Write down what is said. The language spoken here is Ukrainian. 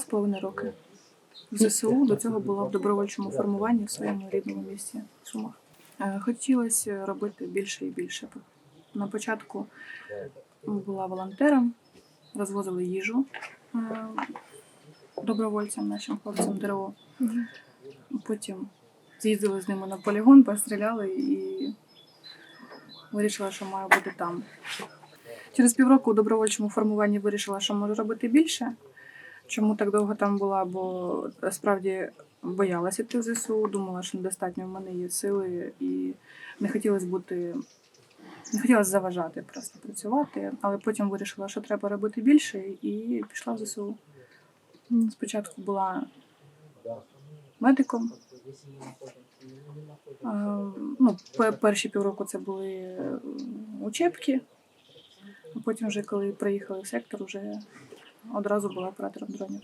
Два з половиною роки. В ЗСУ до цього була в добровольчому формуванні в своєму рідному місті в Сумах. Е, Хотілося робити більше і більше. На початку була волонтером, розвозили їжу е, добровольцям, нашим хлопцям ДРО. Потім з'їздили з ними на полігон, постріляли і вирішила, що маю бути там. Через півроку у добровольчому формуванні вирішила, що можу робити більше. Чому так довго там була? Бо справді боялася йти в ЗСУ, думала, що недостатньо в мене є сили і не хотілося бути, не хотілося заважати просто працювати, але потім вирішила, що треба робити більше, і пішла в ЗСУ. Спочатку була медиком. Ну, перші півроку це були учебки, а потім, вже коли приїхали в сектор, вже одразу була оператором дронів.